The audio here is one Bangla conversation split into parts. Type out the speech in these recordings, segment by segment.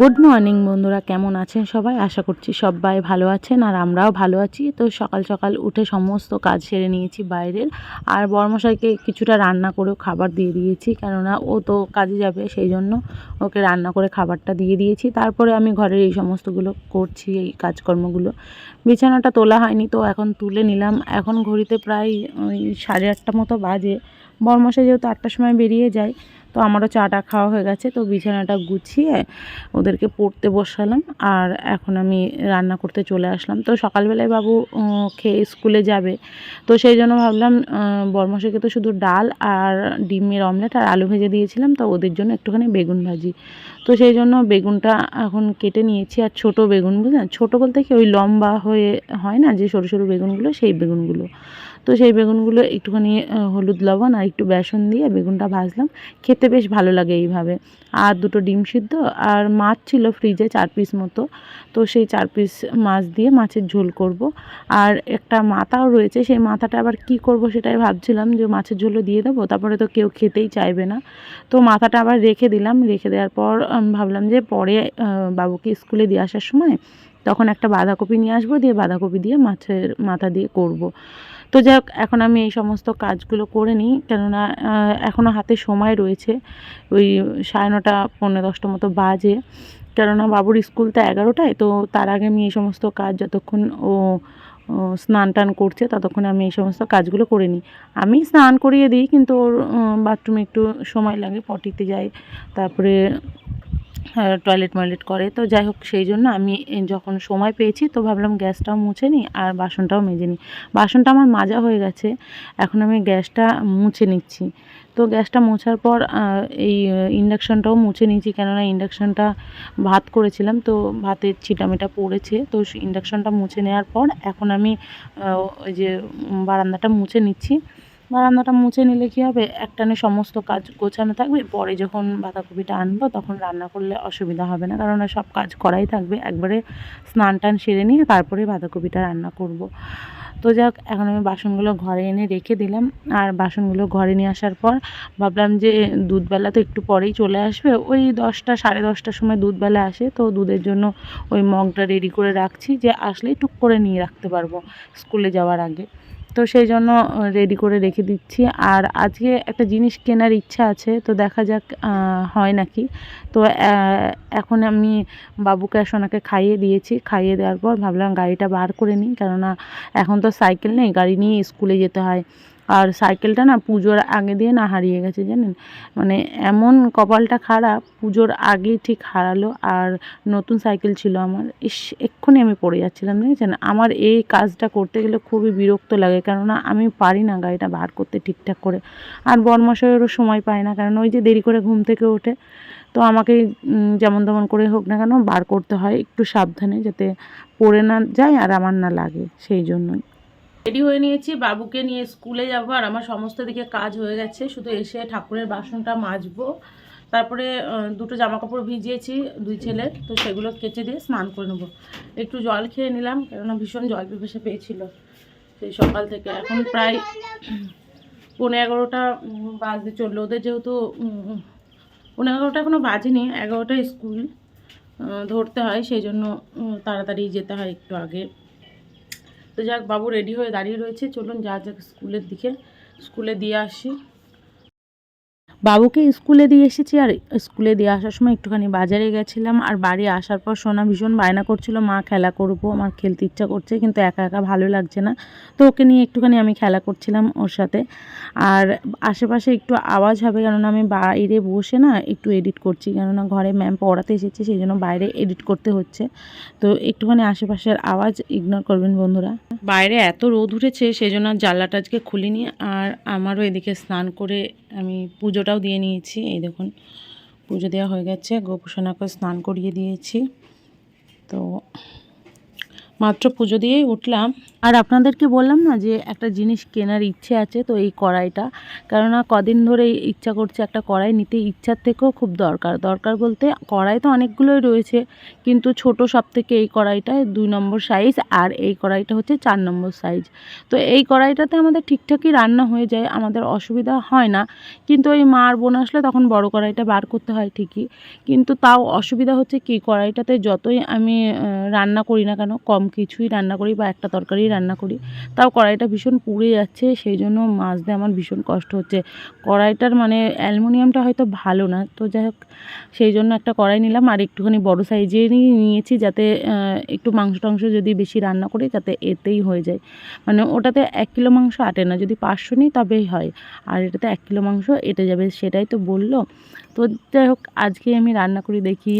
গুড মর্নিং বন্ধুরা। কেমন আছেন সবাই? আশা করছি সবাই ভালো আছেন আর আমরাও ভালো আছি। তো সকাল সকাল উঠে সমস্ত কাজ সেরে নিয়েছি বাইরের। আর বর্মশাইকে কিছুটা রান্না করেও খাবার দিয়ে দিয়েছি, কেননা ও তো কাজে যাবে, সেই জন্য ওকে রান্না করে খাবারটা দিয়ে দিয়েছি। তারপরে আমি ঘরের এই সমস্তগুলো করছি, এই কাজকর্মগুলো। বিছানাটা তোলা হয়নি, তো এখন তুলে নিলাম। এখন ঘড়িতে প্রায় ওই সাড়ে আটটা মতো বাজে। বর্মশাই যেহেতু আটটার সময় বেরিয়ে যায় তো আমারও চাটা খাওয়া হয়ে গেছে, তো বিছানাটা গুছিয়ে ওদেরকে পড়তে বসালাম আর এখন আমি রান্না করতে চলে আসলাম। তো সকালবেলায় বাবু খেয়ে স্কুলে যাবে, তো সেই জন্য ভাবলাম বর্মশাইকে তো শুধু ডাল আর ডিমের অমলেট আর আলু ভেজে দিয়েছিলাম, তো ওদের জন্য একটুখানি বেগুন ভাজি। তো সেই জন্য বেগুনটা এখন কেটে নিয়েছি আর ছোট বেগুন, বুঝলেন? ছোটো বলতে কি ওই লম্বা হয়ে হয় না, যে সরু সরু বেগুনগুলো, সেই বেগুনগুলো। তো সেই বেগুনগুলো একটুখানি হলুদ লবণ আর একটু বেসন দিয়ে বেগুনটা ভাজলাম। খেতে বেশ ভালো লাগে এইভাবে। আর দুটো ডিম সিদ্ধ আর মাছ ছিল ফ্রিজে চার পিস মতো। তো সেই চার পিস মাছ দিয়ে মাছের ঝোল করব। আর একটা মাথাও রয়েছে, সেই মাথাটা আবার কি করব সেটাই ভাবছিলাম যে মাছের ঝোলও দিয়ে দেবো, তারপরে তো কেউ খেতেই চাইবে না। তো মাথাটা আবার রেখে দিলাম, রেখে দেওয়ার পর ভাবলাম যে পরে বাবুকে স্কুলে দিয়ে আসার সময় তখন একটা বাঁধাকপি নিয়ে আসব, দিয়ে বাঁধাকপি দিয়ে মাছের মাথা দিয়ে করব। তো যাই হোক এখন আমি এই সমস্ত কাজগুলো করে নিই। কেননা এখনও হাতে সময় রয়েছে। ওই সাড়ে নটা, পৌনে দশটা মতো বাজে। কেননা, বাবুর স্কুল তো এগারোটায়, তো তার আগে আমি এই সমস্ত কাজ যতক্ষণ ও স্নান টান করছে, ততক্ষণে আমি এই সমস্ত কাজগুলো করে নিই। আমি স্নান করিয়ে দিই, কিন্তু ওর বাথরুমে একটু সময় লাগে, পটিতে যাই। তারপরে টয়লেট ময়লেট করে। তো যাই হোক, সেই জন্য আমি যখন সময় পেয়েছি, তো ভাবলাম গ্যাসটাও মুছে নিই আর বাসনটাও মেজে নিই। বাসনটা আমার মাজা হয়ে গেছে, এখন আমি গ্যাসটা মুছে নিচ্ছি। তো গ্যাসটা মোছার পর এই ইন্ডাকশানটাও মুছে নিয়েছি, কেননা ইন্ডাকশানটা ভাত করেছিলাম, তো ভাতের ছিটামিটা পড়েছে। তো ইন্ডাকশানটা মুছে নেওয়ার পর, এখন আমি ওই যে বারান্দাটা মুছে নিচ্ছি। বারান্দাটা মুছে নিলে কী হবে? একটানে সমস্ত কাজ গোছানো থাকবে, পরে যখন বাঁধাকপিটা আনব তখন রান্না করলে অসুবিধা হবে না। কারণ সব কাজ করাই থাকবে। একবারে স্নান টান সেরে নিয়ে তারপরে বাঁধাকপিটা রান্না করব। তো যাক, এখন আমি বাসনগুলো ঘরে এনে রেখে দিলাম। আর বাসনগুলো ঘরে নিয়ে আসার পর ভাবলাম যে দুধবেলা তো একটু পরেই চলে আসবে। ওই দশটা, সাড়ে দশটার সময় দুধবেলা আসে। তো দুধের জন্য ওই মগটা রেডি করে রাখছি যে আসলেই টুক করে নিয়ে রাখতে পারব স্কুলে যাওয়ার আগে। তো সেই জন্য রেডি করে রেখে দিচ্ছি। আর আজকে একটা জিনিস কেনার ইচ্ছা আছে, তো দেখা যাক হয় নাকি। তো এখন আমি বাবুকে সোনাকে খাইয়ে দিয়েছি। খাইয়ে দেওয়ার পর ভাবলাম গাড়িটা বার করে নিই, কেননা এখন তো সাইকেল নেই, গাড়ি নিয়ে স্কুলে যেতে হয়। আর সাইকেলটা না পুজোর আগে দিয়ে না হারিয়ে গেছে জানেন? মানে এমন কপালটা খারাপ, পুজোর আগেই ঠিক হারালো আর নতুন সাইকেল ছিল আমার। ইস, এক্ষুনি আমি পড়ে যাচ্ছিলাম দেখেছেন আমার এই কাজটা করতে গেলে খুবই বিরক্ত লাগে, কেননা আমি পারি না গাড়িটা বার করতে ঠিকঠাক করে। আর বরমশাইয়েরও সময় পায় না, কারণ ওই যে দেরি করে ঘুম থেকে ওঠে। তো আমাকে যেমন তেমন করে হোক না কেন বার করতে হয়, একটু সাবধানে যাতে পড়ে না যায় আর আমার না লাগে, সেই জন্যই। রেডি হয়ে নিয়েছি, বাবুকে নিয়ে স্কুলে যাব, আর আমার সমস্ত দিকে কাজ হয়ে গেছে, শুধু এসে ঠাকুরের বাসনটা মাজবো। তারপরে দুটো জামা কাপড় ভিজিয়েছি, দুই ছেলে, তো সেগুলো কেচে দিয়ে স্নান করে নেব। একটু জল খেয়ে নিলাম, কেননা ভীষণ জল পিপাসা পেয়েছিল। সেই সকাল থেকে এখন প্রায় পনেরো এগারোটা বাজতে চলল। ওদের যেহেতু পনেরো এগারোটা এখনও বাজেনি এগারোটা স্কুল ধরতে হয়, সেই জন্য তাড়াতাড়ি যেতে হয় একটু আগে। তো যাক, বাবু রেডি হয়ে দাঁড়িয়ে রয়েছে। চলুন, যা যাক স্কুলের দিকে। স্কুলে দিয়ে আসি। বাবুকে স্কুলে দিয়ে এসেছি আর স্কুলে দিয়ে আসার সময় একটুখানি বাজারে গেছিলাম আর বাড়ি আসার পর সোনা ভীষণ বায়না করছিল, মা, খেলা করব, আমার খেলতে ইচ্ছা করছে, কিন্তু একা একা ভালো লাগছে না। তো ওকে নিয়ে একটুখানি আমি খেলা করছিলাম ওর সাথে। আর আশেপাশে একটু আওয়াজ হবে, কেননা আমি বাইরে বসে না একটু এডিট করছি, কেননা ঘরে ম্যাম পড়াতে এসেছে সেই জন্য বাইরে এডিট করতে হচ্ছে। তো একটুখানি আশেপাশের আওয়াজ ইগনোর করবেন বন্ধুরা। বাইরে এত রোদ উঠেছে সেই জন্য আর জানলাটা আজকে খুলিনি। আর আমারও এদিকে স্নান করে আমি পুজোটাও দিয়ে নিয়েছি, এই দেখুন, পুজো দেওয়া হয়ে গেছে, গোপসোনাকে স্নান করিয়ে দিয়েছি। তো মাত্র পুজো দিয়েই উঠলাম। আর আপনাদেরকে বললাম না যে একটা জিনিস কেনার ইচ্ছে আছে তো এই কড়াইটা। কেননা কদিন ধরে ইচ্ছা করছে একটা কড়াই নিতে। ইচ্ছার থেকেও খুব দরকার। দরকার বলতে কড়াই তো অনেকগুলোই রয়েছে। কিন্তু ছোট সব থেকে এই কড়াইটা দুই নম্বর সাইজ আর এই কড়াইটা হচ্ছে চার নম্বর সাইজ তো এই কড়াইটাতে আমাদের ঠিকঠাকই রান্না হয়ে যায়। আমাদের অসুবিধা হয় না। কিন্তু ওই মা আর বোন আসলে তখন বড় কড়াইটা বার করতে হয় ঠিকই। কিন্তু তাও অসুবিধা হচ্ছে কি? কড়াইটাতে যতই আমি রান্না করি না কেন, কম কিছুই রান্না করি বা একটা তরকারি রান্না করি। তাও কড়াইটা ভীষণ পুড়ে যাচ্ছে সেই জন্য মাজতে আমার ভীষণ কষ্ট হচ্ছে। কড়াইটার মানে অ্যালুমিনিয়ামটা হয়তো ভালো না, তো যাই হোক সেই জন্য একটা কড়াই নিলাম আর একটুখানি বড় সাইজেরই নিয়েছি যাতে একটু মাংস টাংস যদি বেশি রান্না করি যাতে এতেই হয়ে যায়। মানে ওটাতে এক কিলো মাংস আটে না, যদি পাঁচশো নিই তবেই হয়, আর এটাতে এক কিলো মাংস এটে যাবে, সেটাই তো বলল। তো যাই হোক, আজকে আমি রান্না করি দেখি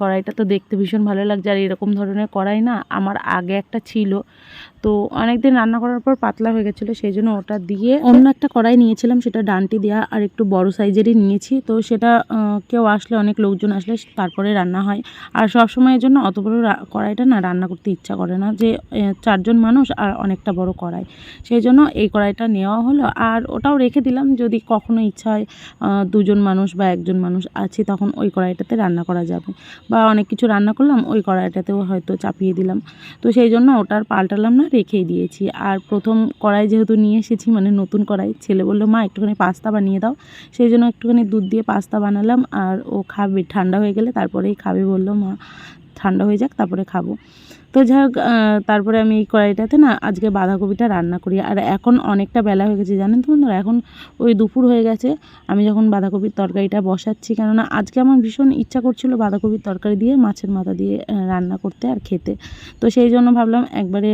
কড়াইটা তো দেখতে ভীষণ ভালো লাগছে, আর এরকম ধরনের কড়াই না আমার আগে একটা ছিল। তো অনেকদিন রান্না করার পর পাতলা হয়ে গেছিল, সেই জন্য ওটা দিয়ে অন্য একটা কড়াই নিয়েছিলাম, সেটা ডান্টি দেওয়া আর একটু বড় সাইজেরই নিয়েছি। তো সেটা কেউ আসলে, অনেক লোকজন আসলে তারপরে রান্না হয়। আর সব সময়ের জন্য অত বড় কড়াইটা না রান্না করতে ইচ্ছা করে না, যে চারজন মানুষ আর অনেকটা বড় কড়াই। সেই জন্য এই কড়াইটা নেওয়া হলো আর ওটাও রেখে দিলাম, যদি কখনো ইচ্ছা হয় দুজন মানুষ বা একজন মানুষ আছে, তখন ওই কড়াইটাতে রান্না করা যাবে। বা অনেক কিছু রান্না করলাম, ওই কড়াইটাতেও হয়তো চাপিয়ে দিলাম। তো সেই জন্য ওটার পাল্টালাম না রেখেই দিয়েছি। আর প্রথম কড়াই যেহেতু নিয়ে এসেছি মানে নতুন কড়াই, ছেলে বলল, মা, একটুখানি পাস্তা বানিয়ে দাও। সেই জন্য একটুখানি দুধ দিয়ে পাস্তা বানালাম আর ও খাবে, ঠান্ডা হয়ে গেলে তারপরেই খাবে বলল, মা, ঠান্ডা হয়ে যাক, তারপরে খাব। তো যাই হোক তারপরে আমি এই কড়াইটাতে না আজকে বাঁধাকপিটা রান্না করি। আর এখন অনেকটা বেলা হয়ে গেছে, জানেন তো বন্ধুরা? এখন ওই দুপুর হয়ে গেছে। আমি যখন বাঁধাকপির তরকারিটা বসাচ্ছি, কেননা আজকে আমার ভীষণ ইচ্ছা করছিল বাঁধাকপির তরকারি দিয়ে, মাছের মাথা দিয়ে রান্না করতে আর খেতে। তো সেই জন্য ভাবলাম একবারে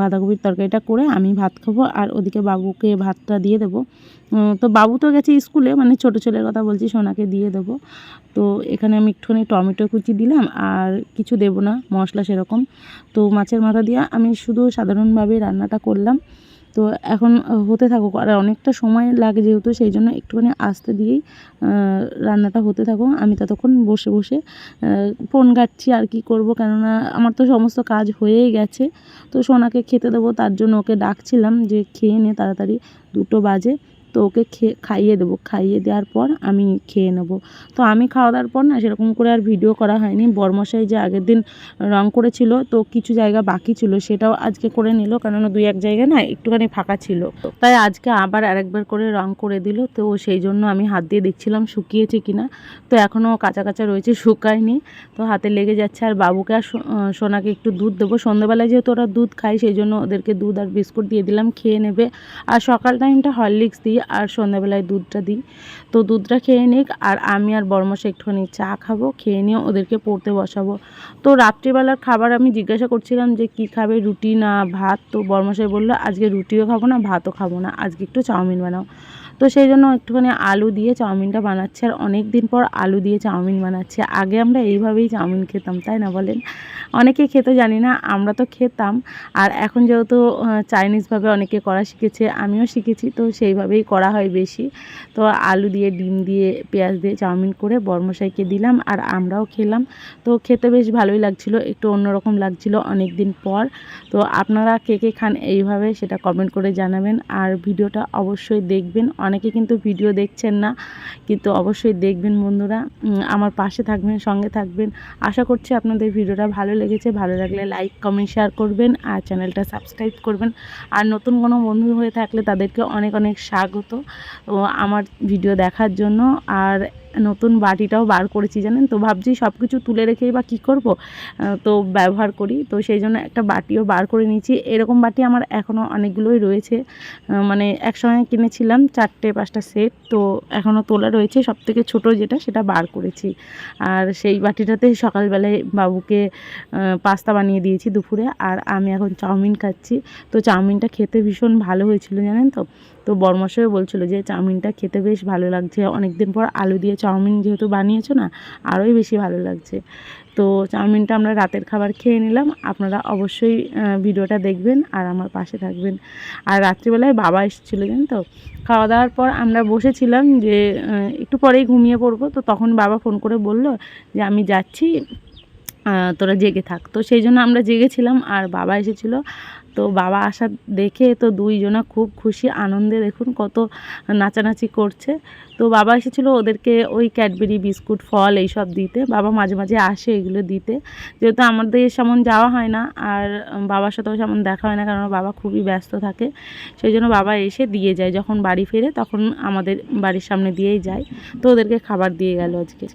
বাঁধাকপির তরকারিটা করে আমি ভাত খাব, আর ওদিকে বাবুকে ভাতটা দিয়ে দেবো। তো বাবু তো গেছে স্কুলে মানে ছোটো ছেলের কথা বলছি, সোনাকে দিয়ে দেবো। তো এখানে আমি একটুখানি টমেটো কুচি দিলাম, আর কিছু দেবো না, মশলা সেরকম। তো মাছের মাথা দিয়ে আমি শুধু সাধারণভাবে রান্নাটা করলাম। তো এখন হতে থাকুক, আর অনেকটা সময় লাগে যেহেতু, সেই জন্য একটুখানি আস্তে দিয়েই রান্নাটা হতে থাকুক। আমি ততক্ষণ বসে বসে ফোন ঘাটছি আর কি করব। কেননা আমার তো সমস্ত কাজ হয়েই গেছে। তো সোনাকে খেতে দেবো, তার জন্য ওকে ডাকছিলাম যে খেয়ে নে তাড়াতাড়ি, দুটো বাজে। তো ওকে খেয়ে খাইয়ে দেবো। খাইয়ে দেওয়ার পর আমি খেয়ে নেব। তো আমি খাওয়া দাওয়ার পর না সেরকম করে আর ভিডিও করা হয়নি। বর্মশাই যে আগের দিন রং করেছিল তো কিছু জায়গা বাকি ছিল সেটাও আজকে করে নিল কেননা দুই এক জায়গা না একটুখানি ফাঁকা ছিল। তাই আজকে আবার আরেকবার করে রং করে দিল তো সেই জন্য আমি হাত দিয়ে দেখছিলাম শুকিয়েছে কিনা। তো এখনও কাঁচা কাঁচা রয়েছে, শুকায়নি। তো হাতে লেগে যাচ্ছে আর বাবুকে আর সোনাকে একটু দুধ দেবো। সন্ধ্যেবেলায় যেহেতু ওরা দুধ খায় সেই জন্য ওদেরকে দুধ আর বিস্কুট দিয়ে দিলাম, খেয়ে নেবে। আর সকাল টাইমটা হরলিক্স দিই। আর সন্ধ্যাবেলায় দুধটা দিই। তো দুধটা খেয়ে নিক আর আমি আর বর্মশে একটুখানি চা খাব, খেয়ে নিয়ে ওদেরকে পড়তে বসাবো। তো রাত্রিবেলার খাবার আমি জিজ্ঞাসা করছিলাম যে কি খাবে, রুটি না ভাত? তো বর্মশাই বলল, আজকে রুটিও খাব না, ভাতও খাব না, আজকে একটু চাউমিন বানাও। তো সেই জন্য একটুখানি আলু দিয়ে চাউমিনটা বানাচ্ছে আর অনেক দিন পর আলু দিয়ে চাউমিন বানাচ্ছে। আগে আমরা এইভাবেই চাউমিন খেতাম, তাই না বলেন? অনেকে খেতে, জানি না, আমরা তো খেতাম। আর এখন যেহেতু চাইনিজভাবে অনেকে করা শিখেছে, আমিও শিখেছি, তো সেইভাবেই করা হয় বেশি। তো আলু দিয়ে, ডিম দিয়ে, পেঁয়াজ দিয়ে চাউমিন করে বর্মশাইকে দিলাম আর আমরাও খেলাম। তো খেতে বেশ ভালোই লাগছিল, একটু অন্যরকম লাগছিল অনেক দিন পর। তো আপনারা কে কে খান এইভাবে সেটা কমেন্ট করে জানাবেন। আর ভিডিওটা অবশ্যই দেখবেন। অনেকে কিন্তু ভিডিও দেখছেন না, কিন্তু অবশ্যই দেখবেন বন্ধুরা। আমার পাশে থাকবেন, সঙ্গে থাকবেন। আশা করছি আপনাদের ভিডিওটা ভালো লেগেছে। ভালো লাগলে লাইক, কমেন্ট, শেয়ার করবেন আর চ্যানেলটা সাবস্ক্রাইব করবেন। আর নতুন কোনো বন্ধু হয়ে থাকলে তাদেরকে অনেক অনেক স্বাগত আমার ভিডিও দেখার জন্য। আর নতুন বাটিটাও বার করেছি, জানেন তো? ভাবছি সব কিছু তুলে রেখেই বা কী করব? তো ব্যবহার করি। তো সেই জন্য একটা বাটিও বার করে নিয়েছি। এরকম বাটি আমার এখনও অনেকগুলোই রয়েছে। মানে একসঙ্গে কিনেছিলাম চারটে, পাঁচটা সেট। তো এখনও তোলা রয়েছে। সব থেকে ছোটো যেটা, সেটা বার করেছি। আর সেই বাটিটাতে সকালবেলায় বাবুকে পাস্তা বানিয়ে দিয়েছি দুপুরে। আর আমি এখন চাউমিন খাচ্ছি। তো চাউমিনটা খেতে ভীষণ ভালো হয়েছিল, জানেন তো? তো বর্মশাই বলছিল যে, চাউমিনটা খেতে বেশ ভালো লাগছে। অনেক দিন পর আলু দিয়ে চাউমিন যেহেতু বানিয়েছো না, আরোই বেশি ভালো লাগছে। তো চাউমিনটা আমরা রাতের খাবার খেয়ে নিলাম। আপনারা অবশ্যই ভিডিওটা দেখবেন আর আমার পাশে থাকবেন। আর রাত্রিবেলায় বাবা এসেছিল, জানেন তো? খাওয়া দাওয়ার পর আমরা বসেছিলাম যে একটু পরেই ঘুমিয়ে পড়ব। তো তখন বাবা ফোন করে বলল যে, আমি যাচ্ছি তোরা জেগে থাক। তো সেই জন্য আমরা জেগেছিলাম আর বাবা এসেছিল। তো বাবা আসা দেখে তো দুইজনা খুব খুশি, আনন্দে দেখুন কত নাচানাচি করছে। তো বাবা এসেছিল ওদেরকে ওই ক্যাডবেরি, বিস্কুট, ফল এইসব দিতে। বাবা মাঝে মাঝে আসে এগুলো দিতে। যেহেতু আমাদের সেমন যাওয়া হয় না আর বাবার সাথেও সেমন দেখা হয় না কারণ বাবা খুবই ব্যস্ত থাকে সেই জন্য বাবা এসে দিয়ে যায়। যখন বাড়ি ফেরে তখন আমাদের বাড়ির সামনে দিয়েই যায়। তো ওদেরকে খাবার দিয়ে গেল আজকে।